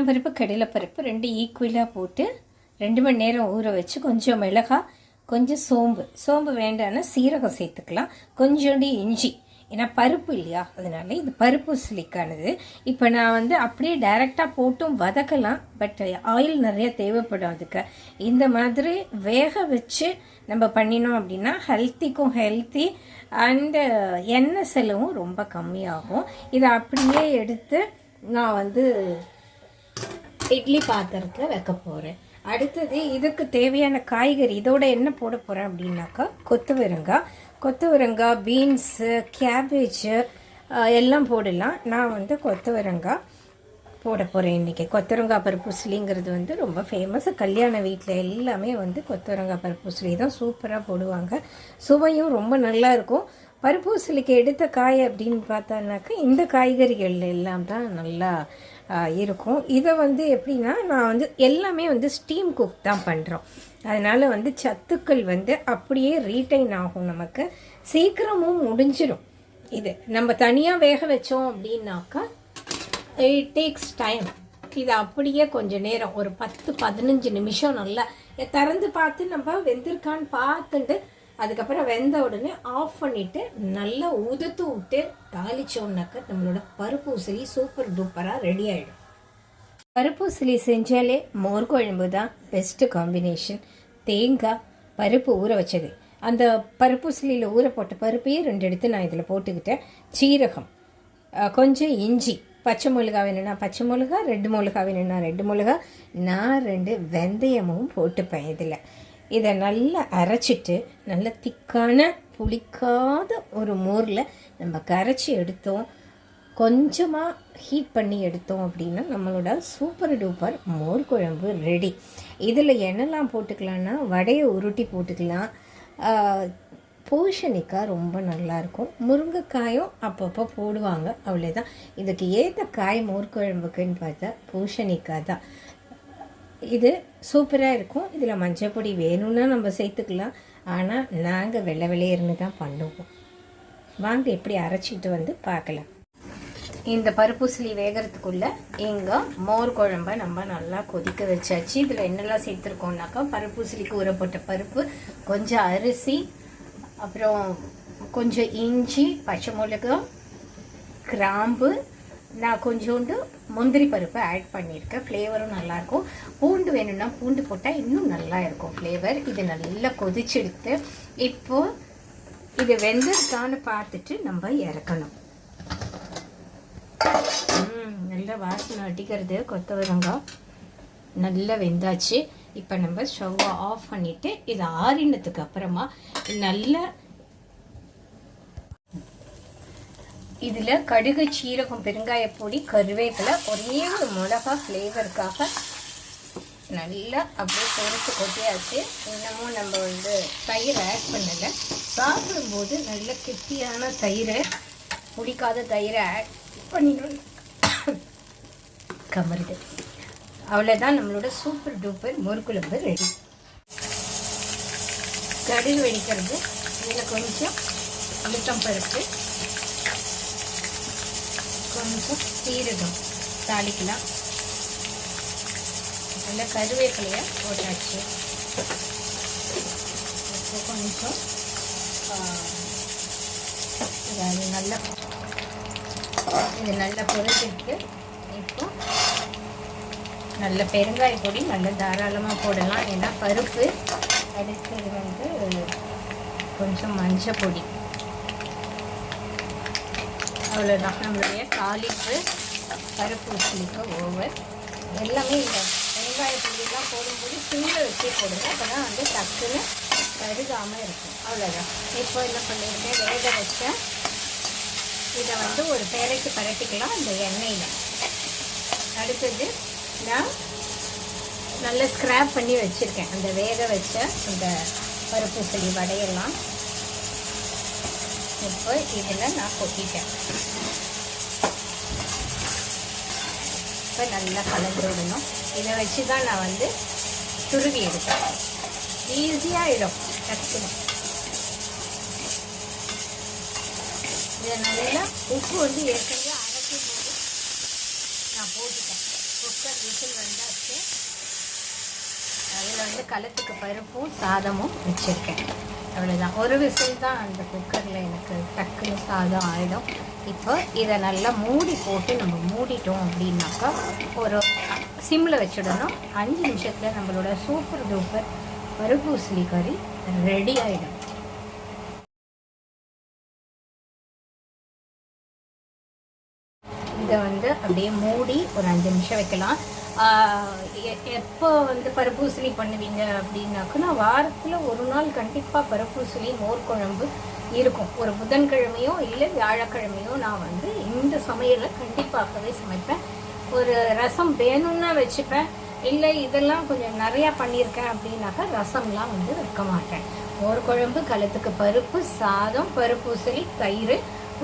பருப்பு கடலைப்பருப்பு ரெண்டு ஈக்குவலாக போட்டு ரெண்டு மணி நேரம் ஊற வச்சு கொஞ்சம் மிளகாய் கொஞ்சம் சோம்பு. சோம்பு வேண்டாம்னா சீரகம் சேர்த்துக்கலாம். கொஞ்சோண்டு இஞ்சி. ஏன்னா பருப்பு இல்லையா? அதனால இது பருப்பு சிலிக்கானது. இப்போ நான் வந்து அப்படியே டைரெக்டாக போட்டும் வதக்கலாம். பட் ஆயில் நிறைய தேவைப்படும் அதுக்கு. இந்த மாதிரி வேக வச்சு நம்ம பண்ணினோம் அப்படின்னா ஹெல்த்திக்கும் ஹெல்த்தி அண்டு எண்ணெய் செலவும் ரொம்ப கம்மியாகும். இதை அப்படியே எடுத்து நான் வந்து இட்லி பாத்திரத்தில் வைக்க போகிறேன் அடுத்தது இதுக்கு தேவையான காய்கறி இதோட என்ன போட போகிறேன் அப்படின்னாக்கா கொத்தவரங்காய் கொத்தவரங்காய் பீன்ஸு கேபேஜு எல்லாம் போடலாம். நான் வந்து கொத்தவரங்காய் போட போகிறேன் இன்றைக்கி கொத்தவரங்காய் பருப்புசிலிங்கிறது வந்து ரொம்ப ஃபேமஸ் கல்யாண வீட்டில் எல்லாமே வந்து கொத்தவரங்காய் பருப்புசிலி தான் சூப்பராக போடுவாங்க. சுவையும் ரொம்ப நல்லா இருக்கும். பருப்பூசலிக்கு எடுத்த காய் அப்படின்னு பார்த்தானாக்கா இந்த காய்கறிகள் எல்லாம் தான் நல்லா இருக்கும். இதை வந்து எப்படின்னா நான் வந்து எல்லாமே வந்து ஸ்டீம் குக் தான் பண்ணுறோம் அதனால் வந்து சத்துக்கள் வந்து அப்படியே ரீட்டைன் ஆகும் நமக்கு. சீக்கிரமும் முடிஞ்சிடும் இது நம்ம தனியாக வேக வச்சோம் அப்படின்னாக்கா இட் டேக்ஸ் டைம் இது அப்படியே கொஞ்சம் நேரம் ஒரு பத்து பதினஞ்சு நிமிஷம் நல்லா திறந்து பார்த்து நம்ம வெந்திருக்கான்னு பார்த்துட்டு அதுக்கப்புறம் வெந்த உடனே ஆஃப் பண்ணிவிட்டு நல்லா உதுத்து விட்டு தாளிச்சோன்னாக்க நம்மளோட பருப்பு உசிலி சூப்பர் டூப்பராக ரெடி ஆகிடும் பருப்பு உசிலி செஞ்சாலே மோர் குழம்பு தான் பெஸ்ட்டு காம்பினேஷன் தேங்காய் பருப்பு ஊற வச்சது. அந்த பருப்பு உசிலியில் ஊற போட்ட பருப்பையே ரெண்டு எடுத்து நான் இதில் போட்டுக்கிட்டேன். சீரகம் கொஞ்சம் இஞ்சி பச்சை மிளகா வேணும்னா பச்சை மிளகா ரெண்டு மிளகா வேணும்னா ரெண்டு மிளகா நான் ரெண்டு வெந்தயமும் போட்டுப்பேன் இதில். இதை நல்லா அரைச்சிட்டு நல்ல திக்கான புளிக்காத ஒரு மோரில் நம்ம கரைச்சி எடுத்தோம். கொஞ்சமாக ஹீட் பண்ணி எடுத்தோம் அப்படின்னா நம்மளோட சூப்பர் டூப்பர் மோர் குழம்பு ரெடி இதில் என்னெல்லாம் போட்டுக்கலான்னா வடையை உருட்டி போட்டுக்கலாம். பூஷணிக்காய் ரொம்ப நல்லாயிருக்கும் முருங்கைக்காயும் அப்பப்போ போடுவாங்க. அவ்வளோதான் இதுக்கு ஏற்ற காய் மோர் குழம்புக்குன்னு பார்த்தா பூஷணிக்காய் தான். இது சூப்பராக இருக்கும். இதில் மஞ்சள் பொடி வேணும்னா நம்ம சேர்த்துக்கலாம். ஆனால் நாங்கள் வெள்ளை வெளியேறுன்னு தான் பண்ணுவோம். வாங்க எப்படி அரைச்சிட்டு வந்து பார்க்கலாம். இந்த பருப்புசிலி வேகிறதுக்குள்ளே இங்கே மோர் குழம்ப நம்ம நல்லா கொதிக்க வச்சாச்சு. இதில் என்னெல்லாம் சேர்த்துருக்கோம்னாக்கா பருப்புசிலிக்கு ஊறப்பட்ட பருப்பு கொஞ்சம் அரிசி அப்புறம் கொஞ்சம் இஞ்சி பச்சை மிளகா கிராம்பு நான் கொஞ்சோண்டு முந்திரி பருப்பை ஆட் பண்ணியிருக்கேன். ஃப்ளேவரும் நல்லாயிருக்கும். பூண்டு வேணும்னா பூண்டு போட்டால் இன்னும் நல்லா இருக்கும் ஃப்ளேவர் இது நல்லா கொதிச்செடுத்து இப்போது இது வெந்திருக்கான்னு பார்த்துட்டு நம்ம இறக்கணும். நல்லா வாசனை அடிக்கிறது கொத்தவரங்காய். நல்லா வெந்தாச்சு. இப்போ நம்ம ஸ்டவ்வை ஆஃப் பண்ணிவிட்டு இது ஆறினதுக்கு அப்புறமா நல்லா இதில் கடுகு சீரகம் பெருங்காய பொடி கருவேப்பிலை ஒரே ஒரு மிளகா ஃப்ளேவருக்காக நல்லா அப்படியே பொறுத்து கொட்டியாச்சு. இன்னமும் நம்ம வந்து தயிர் ஆட் பண்ணலை. சாப்பிடும்போது நல்ல கெட்டியான தயிரை பிடிக்காத தயிரை ஆட் பண்ணிடணும். கமருது அவ்வளோதான் நம்மளோட சூப்பர் டூப்பர் முறுக்குழம்பு ரெடி கடுகு வெடிக்கிறது. இதில் கொஞ்சம் அழுத்தம் பருப்பு கொஞ்சம் சீரகம் தாளிக்கலாம். நல்லா கருவேப்பிலையை போட்டாச்சு. இப்போ கொஞ்சம் அது நல்லா இது நல்லா பொரிச்சிட்டு இப்போ நல்ல பெருங்காய பொடி நல்லா தாராளமாக போடலாம். ஏன்னா பருப்பு அடுத்தது வந்து கொஞ்சம் மஞ்சள் பொடி அவ்வளோதான் நம்மளுடைய தாளிப்பு பருப்பு ஓவர். எல்லாமே இந்த வெங்காய புள்ளிலாம் போடும்போது சிம்மில் வச்சு போடுங்க. அப்போ தான் வந்து டக்குன்னு கருகாமல் இருக்கும். அவ்வளோதான் இப்போ என்ன பண்ணியிருக்கேன்? வேக வச்சேன் இதை வந்து ஒரு பேரைக்கு பரட்டிக்கலாம் இந்த எண்ணெயில். அடுத்தது நான் நல்லா ஸ்க்ராப் பண்ணி வச்சுருக்கேன். அந்த வேக வச்ச அந்த பருப்பு செடி வடையெல்லாம். இப்போ இதில் நான் கொட்டிட்டேன். இப்போ நல்லா கலந்து விடணும். இதை வச்சு தான் நான் வந்து துருவி எடுப்பேன். ஈஸியாகிடும் டக்குன்னு. இதை நல்லா உப்பு வந்து ஏற்கனவே அரைக்கும் போது நான் போட்டுட்டேன். குக்கர் விசில் வந்தாச்சு. அதில் வந்து கழுத்துக்கு பருப்பும் சாதமும் வச்சுருக்கேன். அவ்வளோதான் ஒரு விசில் தான் அந்த குக்கரில் எனக்கு டக்குன்னு சாதம் ஆகிடும் இப்போ இதை நல்லா மூடி போட்டு நம்ம மூடிட்டோம் அப்படின்னாக்கா ஒரு சிம்மில் வச்சுடணும். அஞ்சு நிமிஷத்தில் நம்மளோட சூப்பர் டூப்பர் பருப்பு கறி ரெடி ஆகிடும் இதை வந்து அப்படியே மூடி ஒரு அஞ்சு நிமிஷம் வைக்கலாம். எப்போ வந்து பருப்பூசலி பண்ணுவீங்க அப்படின்னாக்கா நான் வாரத்தில் ஒரு நாள் கண்டிப்பாக பருப்பூசலி மோர் குழம்பு இருக்கும். ஒரு புதன்கிழமையோ இல்லை வியாழக்கிழமையோ நான் வந்து இந்த சமையலை கண்டிப்பாகவே சமைப்பேன். ஒரு ரசம் வேணும்னா வச்சுப்பேன். இல்லை இதெல்லாம் கொஞ்சம் நிறையா பண்ணியிருக்கேன் அப்படின்னாக்கா ரசம்லாம் வந்து வைக்க மாட்டேன். மோர் குழம்பு கலத்துக்கு பருப்பு சாதம் பருப்பூசலி தயிர்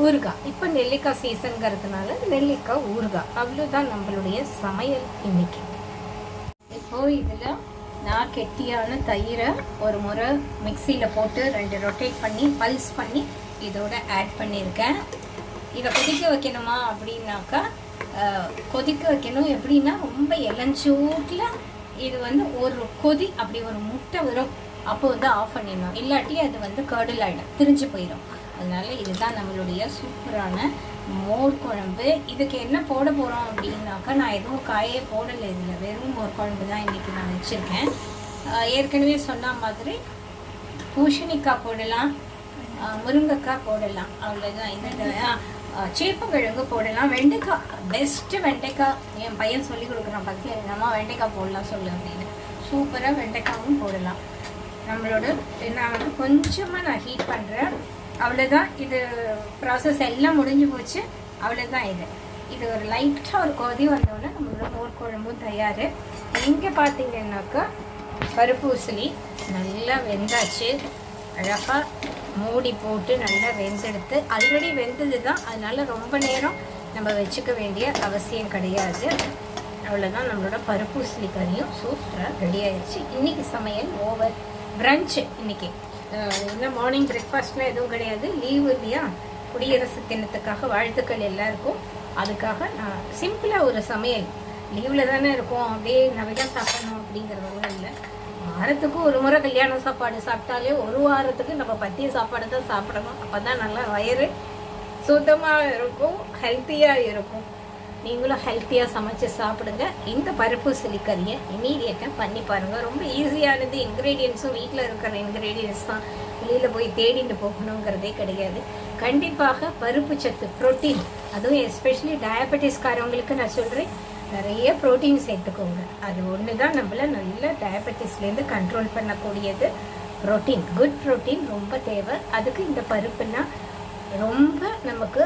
ஊறுகாய். இப்போ நெல்லிக்காய் சீசனுங்கிறதுனால நெல்லிக்காய் ஊறுகாய். அவ்வளோதான் நம்மளுடைய சமையல் இன்னைக்கு. இப்போது இதில் நான் கெட்டியான தயிரை ஒரு முறை மிக்சியில் போட்டு ரெண்டு ரொட்டேட் பண்ணி பல்ஸ் பண்ணி இதோட ஆட் பண்ணியிருக்கேன். இதை கொதிக்க வைக்கணுமா அப்படின்னாக்கா கொதிக்க வைக்கணும். எப்படின்னா ரொம்ப இளஞ்சூட்டில் இது வந்து ஒரு கொதி அப்படி ஒரு முட்டை வரும். அப்போ வந்து ஆஃப் பண்ணிடணும். இல்லாட்டி அது வந்து கர்டில் ஆகிடும் திரிஞ்சு போயிடும் அதனால் இதுதான் நம்மளுடைய சூப்பரான மோர் குழம்பு. இதுக்கு என்ன போட போகிறோம் அப்படின்னாக்கா நான் எதுவும் காயே போடலை இதில். வெறும் மோர் குழம்பு தான் இன்றைக்கி நான் வச்சுருக்கேன். ஏற்கனவே சொன்ன மாதிரி பூசணிக்காய் போடலாம் முருங்கைக்காய் போடலாம். அவ்வளோதான் இது சேப்பங்கிழங்கு போடலாம். வெண்டைக்காய் பெஸ்ட்டு வெண்டைக்காய். என் பையன் சொல்லி கொடுக்குறான் பற்றி என்னம்மா வெண்டைக்காய் போடலாம் சொல்லு அப்படின்னு. சூப்பராக வெண்டைக்காவும் போடலாம். நம்மளோட நான் வந்து கொஞ்சமாக நான் ஹீட் பண்ணுறேன் அவ்வளோதான் இது ப்ராசஸ் எல்லாம் முடிஞ்சு போச்சு. அவ்வளோதான் இது. இது ஒரு லைட்டாக ஒரு கொதி வந்தோடனே நம்மளோட மோர் குழம்பும் தயார். இங்கே பார்த்தீங்கன்னாக்கா பருப்பு நல்லா வெந்தாச்சு. அழகாக மூடி போட்டு நல்லா வெந்தெடுத்து ஆல்ரெடி வெந்தது தான் அதனால் ரொம்ப நேரம் நம்ம வச்சுக்க வேண்டிய அவசியம் கிடையாது. அவ்வளோதான் நம்மளோட பருப்பு கறியும் சூப்பராக ரெடி ஆயிடுச்சு. இன்றைக்கி சமையல் ஓவர் பிரஞ்சு இன்றைக்கி அஹ் இன்னும் மார்னிங் பிரேக்ஃபாஸ்ட்லாம் எதுவும் கிடையாது. லீவு இல்லையா? குடியரசு தினத்துக்காக வாழ்த்துக்கள் எல்லாருக்கும். அதுக்காக நான் சிம்பிளாக ஒரு சமையல். லீவில் தானே இருக்கும். அப்படியே நிறையா சாப்பிடணும் அப்படிங்கிறதெல்லாம் இல்லை. வாரத்துக்கு ஒரு முறை கல்யாண சாப்பாடு சாப்பிட்டாலே ஒரு வாரத்துக்கு நம்ம பத்திய சாப்பாடு தான் சாப்பிடணும். அப்போ தான் நல்லா வயிறு சுத்தமாக இருக்கும் ஹெல்த்தியாக இருக்கும். நீங்களும் ஹெல்த்தியாக சமைச்சு சாப்பிடுங்க. இந்த பருப்பு சிலிக்கறியை இமீடியட்டாக பண்ணி பாருங்கள் ரொம்ப ஈஸியானது இன்க்ரீடியன்ஸும் வீட்டில் இருக்கிற இன்க்ரீடியன்ஸ் தான். வெளியில் போய் தேடிட்டு போகணுங்கிறதே கிடையாது. கண்டிப்பாக பருப்பு சத்து புரோட்டீன் அதுவும் எஸ்பெஷலி டயபெட்டிஸ்காரவங்களுக்கு நான் சொல்கிறேன் நிறைய புரோட்டீன் சேர்த்துக்கோங்க. அது ஒன்று தான் நம்மள நல்ல டயபெட்டிஸ்லேருந்து கண்ட்ரோல் பண்ணக்கூடியது. ப்ரோட்டீன் குட் ப்ரோட்டீன் ரொம்ப தேவை. அதுக்கு இந்த பருப்புனா ரொம்ப நமக்கு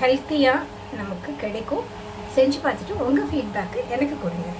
ஹெல்த்தியாக நமக்கு கிடைக்கும். செஞ்சு பார்த்துட்டு உங்கள் ஃபீட்பேக்கு எனக்கு கொடுங்க.